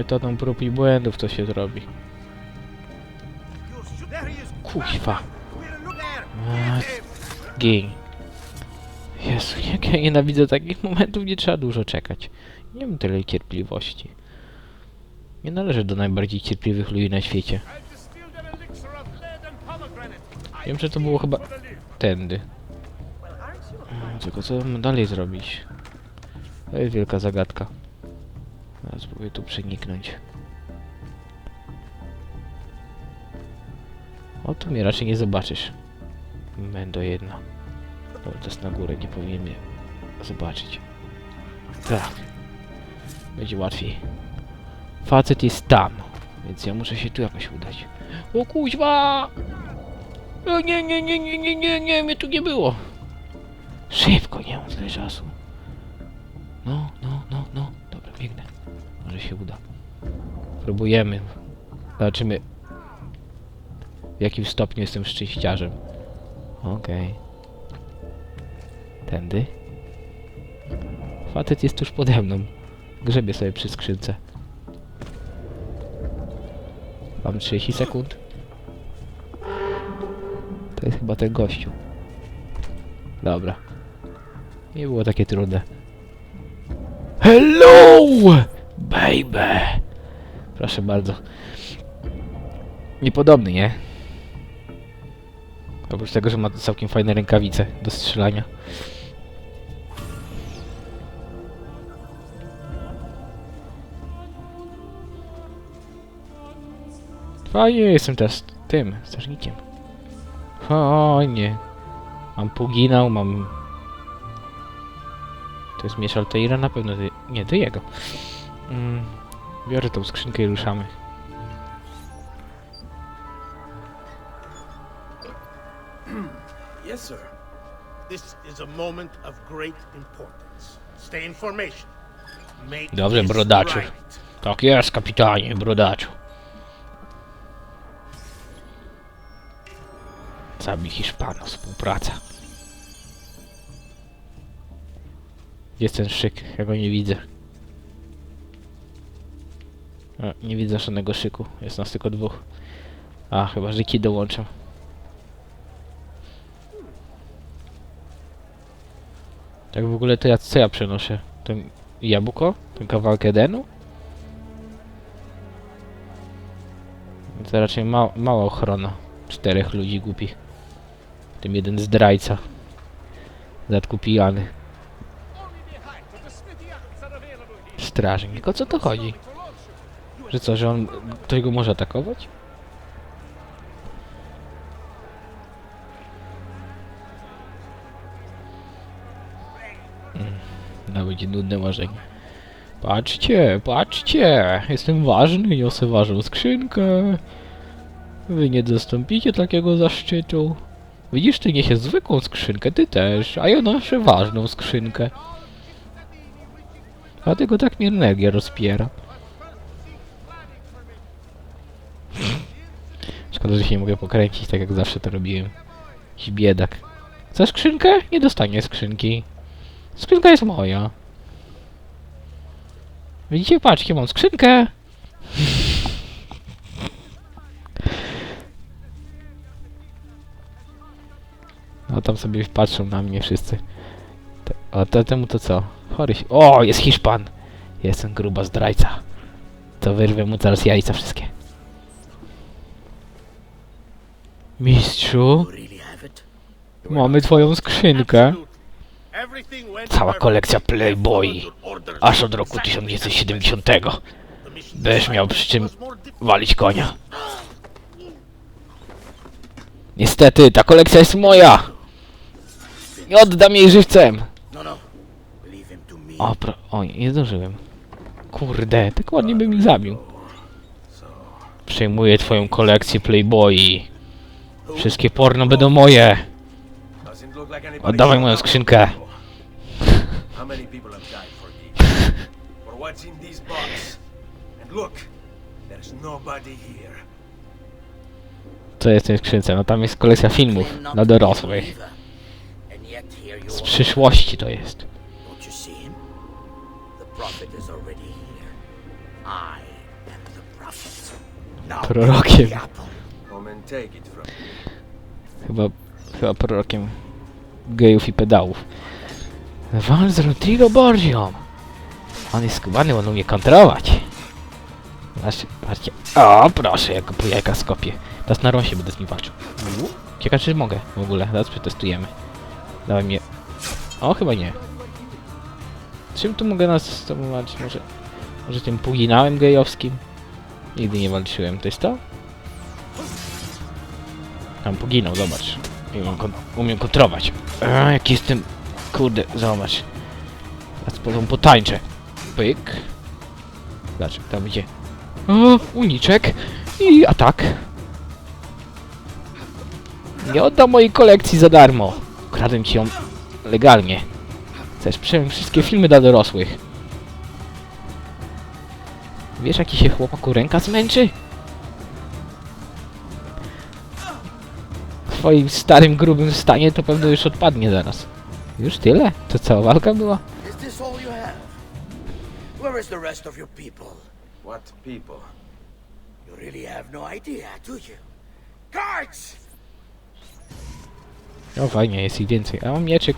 Metodą prób i błędów to się zrobi. Kuźwa. Gin. Jezu, jak ja nienawidzę takich momentów, nie trzeba dużo czekać. Nie mam tyle cierpliwości. Nie należę do najbardziej cierpliwych ludzi na świecie. Wiem, że to było chyba tędy. Tylko co mam dalej zrobić? To jest wielka zagadka. Teraz spróbuję tu przeniknąć. O, tu mnie raczej nie zobaczysz. Mendo jedna. Dobra, to jest na górę, nie powinien mnie zobaczyć. Tak. Będzie łatwiej. Facet jest tam, więc ja muszę się tu jakoś udać. O kuźwa! O, nie, nie, nie, nie, nie, nie, nie, mnie tu nie było. Szybko, nie mam tyle czasu. No, no, no, no. Dobra, biegnę. Się uda. Próbujemy. Zobaczymy, w jakim stopniu jestem szczęściarzem. Okej. Tędy. Facet jest tuż pode mną. Grzebię sobie przy skrzynce. Mam 30 sekund. To jest chyba ten gościu. Dobra. Nie było takie trudne. Hello! Baby! Proszę bardzo. Niepodobny, nie? Oprócz tego, że ma całkiem fajne rękawice do strzelania. Fajnie, jestem teraz tym, strażnikiem. Fajnie. Mam puginał, mam... To jest miecz Altaira? Na pewno. Nie, to jego. Mm, biorę tą skrzynkę i ruszamy. Yes, sir. This is a moment of great importance. Stay in formation. Make Dobrze, this brodaczu. right. Tak jest, kapitanie, brodaczu. Zabij Hiszpano, współpraca. Jest ten szyk? Ja go nie widzę. A, nie widzę żadnego szyku. Jest nas tylko dwóch. A, chyba Riki dołączą. Tak w ogóle to ja, co ja przenoszę? Ten jabłko? Ten kawałek Edenu? To raczej ma mała ochrona. Czterech ludzi głupich. W tym jeden zdrajca. W pijany. Strażnik. O co to chodzi? Że co, że on... Ktoś go może atakować? To będzie nudne marzenie. Patrzcie, patrzcie! Jestem ważny, niosę ważną skrzynkę. Wy nie dostąpicie takiego zaszczytu. Widzisz, ty niesie zwykłą skrzynkę, ty też, a ja noszę ważną skrzynkę. Dlatego tak mnie energia rozpiera. Szkoda, że się nie mogę pokręcić, tak jak zawsze to robiłem. Jakiś biedak. Chcesz skrzynkę? Nie dostanie skrzynki. Skrzynka jest moja. Widzicie, patrzcie, mam skrzynkę. No tam sobie patrzą na mnie wszyscy. A te, temu to co? Chory się. O, jest Hiszpan! Jestem gruba zdrajca. To wyrwę mu zaraz jajca wszystkie. Mistrzu, mamy twoją skrzynkę. Cała kolekcja. Playboy. Aż od roku exactly. 1970. The mission Będziesz miał przy czym walić konia. Niestety, ta kolekcja jest moja! Nie oddam jej żywcem! O, pro... o, nie zdążyłem. Kurde, tak ładnie by mi zabił. Przejmuję twoją kolekcję Playboyi. Wszystkie porno będą moje. Oddawaj moją skrzynkę. Co jest w tej skrzynce? No tam jest kolekcja filmów dla dorosłych. Z przyszłości to jest. Prorokiem. Take it from. Chyba, chyba prorokiem gejów i pedałów. Wal z Rodrigo! On jest skubany, on umie kontrolować. Patrzcie, patrzcie. O, proszę, jak go jajka skopię. Teraz na rąsie będę z nim walczył. Ciekawe, czy mogę w ogóle. Zaraz przetestujemy. Dawaj mnie. O, chyba nie. Czym tu mogę nas z tobą walczyć? Może, może tym puginałem gejowskim? Nigdy nie walczyłem. To jest to? Tam poginął, zobacz. I umiem, kon umiem kontrować. A, jaki jestem... Kurde, zobacz. Teraz potem potańczę. Pyk. Zobacz, tam idzie. O, uniczek. I atak. Nie oddam mojej kolekcji za darmo. Kradłem ci ją legalnie. Chcesz przejąć wszystkie filmy dla dorosłych. Wiesz, jaki się chłopaku ręka zmęczy? Twoim starym, grubym stanie to pewno już odpadnie zaraz. Już tyle? To cała walka była? Is this all you have? Where is the rest of your people? What people? You really have no idea, do you? Guards! No fajnie, jest ich więcej. A mam mieczyk.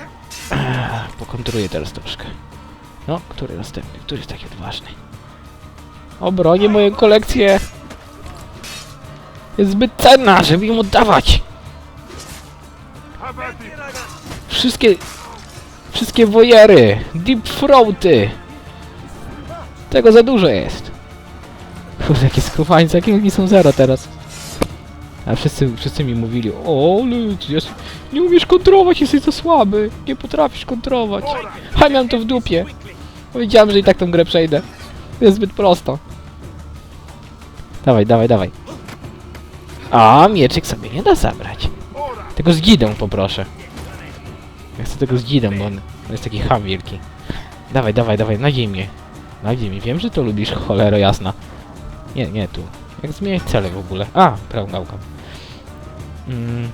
Ech, Pokontruję teraz troszkę. No, który następny? Który jest taki odważny? Obronię moją kolekcję! Jest zbyt cenna, żeby ją oddawać! Wszystkie... Wszystkie wojery! Deep throaty! Tego za dużo jest! Kurde, jakie skruwańce, jakie oni są zero teraz? A wszyscy, wszyscy mi mówili, o, jest, nie umiesz kontrolować, jesteś za słaby, nie potrafisz kontrolować. A miałem to w dupie. Powiedziałem, że i tak tą grę przejdę. Jest zbyt prosto. Dawaj, dawaj, dawaj. A, mieczyk sobie nie da zabrać. Tego z gidą poproszę. Ja chcę tego z gidą, bo on, on jest taki ham wielki. Dawaj, dawaj, dawaj, na ziemię. Na ziemię. Wiem, że to lubisz, cholero jasna. Nie, nie tu. Jak zmieniać cele w ogóle? A, prawą gałką. Mm.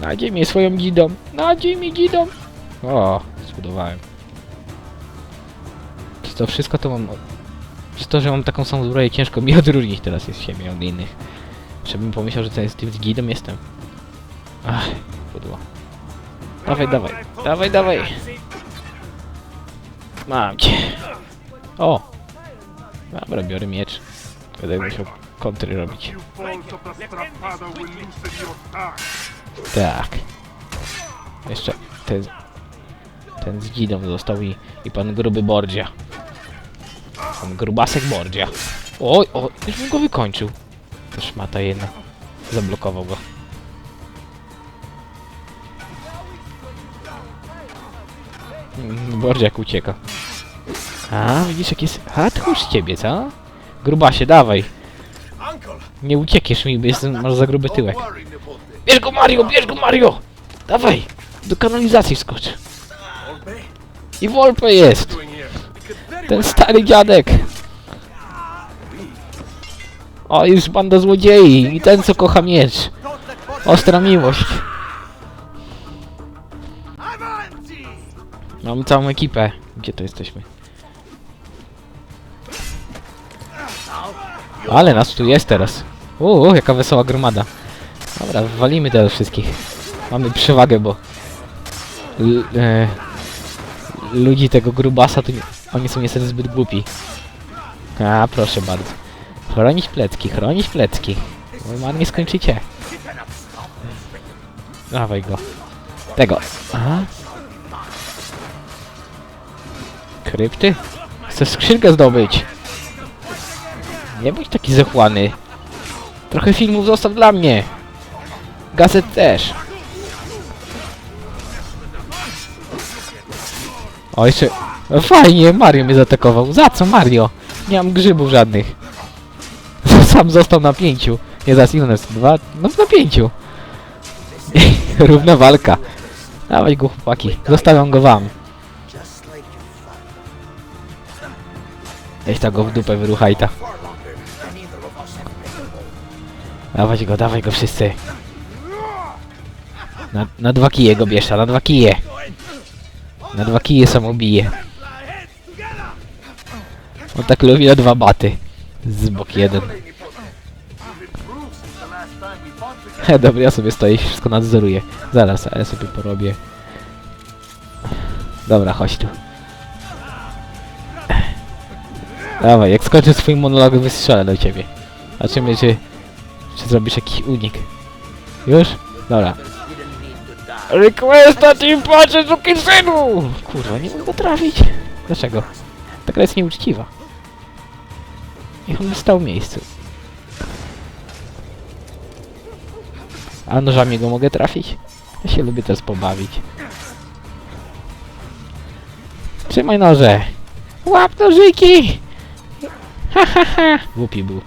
Nadziej mnie swoją gidą. Nadziej mi gidą. O, zbudowałem. To wszystko to mam... Czy to, że mam taką samą zbroję, ciężko mi odróżnić teraz jest siebie od innych. Żebym pomyślał, że to jest tym gidą jestem. Ach, pudło. Dawaj, dawaj. Dawaj, dawaj. Mam cię. O! Dobra, biorę miecz. Będę musiał kontry robić. Tak. Jeszcze ten... Ten z gidą został i, i pan gruby Bordzia. Pan grubasek Bordzia. Oj, o, już bym go wykończył. To szmata jedna. Zablokował go. Bordziak ucieka. A, widzisz jak jest... A, tchórz ciebie, co? Grubasie, dawaj. Nie uciekniesz mi, bo jestem, masz za gruby tyłek. Bierz go Mario, bierz go Mario! Dawaj! Do kanalizacji skocz. I Wolpe jest! Ten stary dziadek! O, już banda złodziei! I ten, co kocha miecz! Ostra miłość! Mamy całą ekipę. Gdzie to jesteśmy? Ale nas tu jest teraz. Uuu, jaka wesoła gromada. Dobra, walimy teraz wszystkich. Mamy przewagę, bo... L e ludzi tego grubasa, to nie, oni są niestety zbyt głupi. A, proszę bardzo. Chronić plecki, chronić plecki. Bo marnie skończycie. Dawaj go. Tego. Aha. Krypty? Chcę skrzynkę zdobyć. Nie bądź taki zachłany. Trochę filmów zostaw dla mnie. Gazet też. O, jeszcze... Fajnie, Mario mnie zaatakował. Za co, Mario? Nie mam grzybów żadnych. Sam został na pięciu. Nie, zaraz ile? Dwa? No na pięciu. Równa walka. Dawaj go, chłopaki. Zostawiam go wam. Weź tak go w dupę been able. Dawać go, dawaj go wszyscy. Na, na dwa kije go bierz, na dwa kije. Na dwa kije samobije. On tak lubi na dwa baty. Z bok jeden. He, dobra, ja sobie stoję i wszystko nadzoruję. Zaraz, a ja sobie porobię. Dobra, chodź tu. Dawaj, jak skończę swój monolog, wystrzelę do ciebie. Zobaczymy, czy, czy zrobisz jakiś unik. Już? Dobra. Requesta team patrzę do synu! Kurwa, nie mogę trafić. Dlaczego? Ta gra jest nieuczciwa. Niech on stał w miejscu. A nożami go mogę trafić? Ja się lubię teraz pobawić. Trzymaj noże! Łap nożyki! Ha ha ha! Głupi był.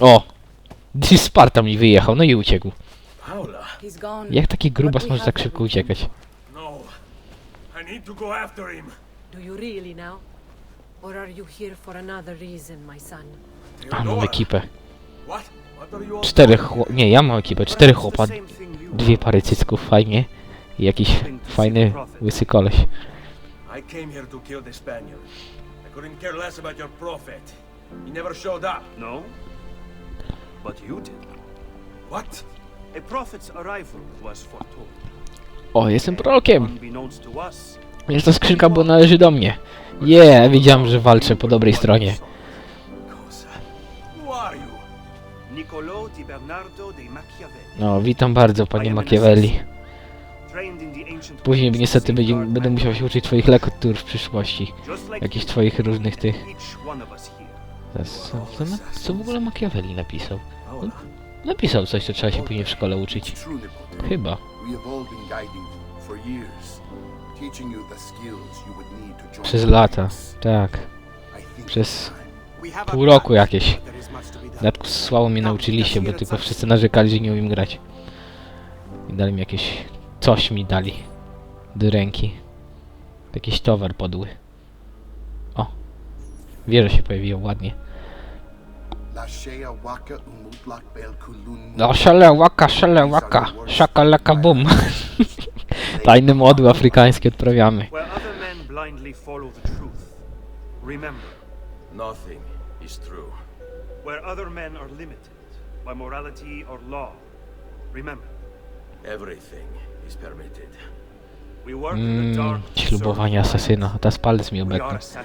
O! Sparta mi wyjechał, no i uciekł. Jak taki grubas może tak szybko uciekać? I need to go after him. Do you really now? Or are you here for another reason, my son? A, mam ekipę. What? What are you all Czterech chłop... Nie, ja mam ekipę. Czterech chłopa. Dwie pary cycków, fajnie. I jakiś fajny, łysy koleś. I came here to kill the Spaniard. I couldn't care less about your prophet. He never showed up. No? But you did. What? A prophet's arrival was foretold. O, jestem prorokiem! Unbeknownst to skrzynka bo należy do mnie. Je, yeah, wiedziałem, że walczę po dobrej stronie. No, witam bardzo, panie Machiavelli. Później niestety będzie, będę musiał się uczyć twoich lektur w przyszłości. Jakichś twoich różnych tych... Co, co, co w ogóle Machiavelli napisał? Paula. Napisał coś, co trzeba się później w szkole uczyć. Chyba. Przez lata. Tak. Przez pół roku jakieś. Nawet słabo mnie nauczyli się, bo tylko wszyscy narzekali, że nie umiem grać. I dali mi jakieś... Coś mi dali. Do ręki. Jakiś towar podły. O. Wieża się pojawiła ładnie. No szale łaka. Szakalaka bum. Tajne modły afrykańskie odprawiamy. Where other men blindly follow the truth, remember, Nothing is true. where other men are limited by morality or law, remember, Everything is permitted. we work in the dark. to ślubowanie asasyna. Teraz palec mi light.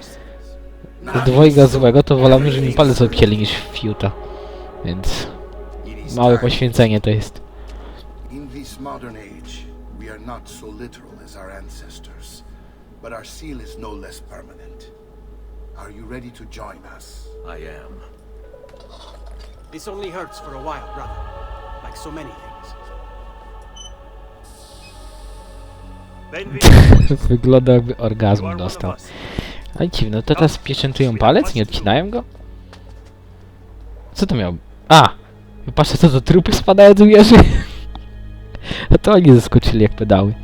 Z dwojga złego to wolałbym, żeby mi palec obcięli niż fiuta. Więc małe poświęcenie to jest. In this modern age, we are not so literal as our ancestors, but our seal is no less permanent. Are you ready to join us? I am. This only hurts for a while, brother. Like so many things. Wygląda jakby orgazm dostał. Ale dziwne, to teraz pieczętują palec? Nie odcinają go? Co to miał? A! Patrzcie co to trupy spadają z wieży? A to oni zaskoczyli jak pedały.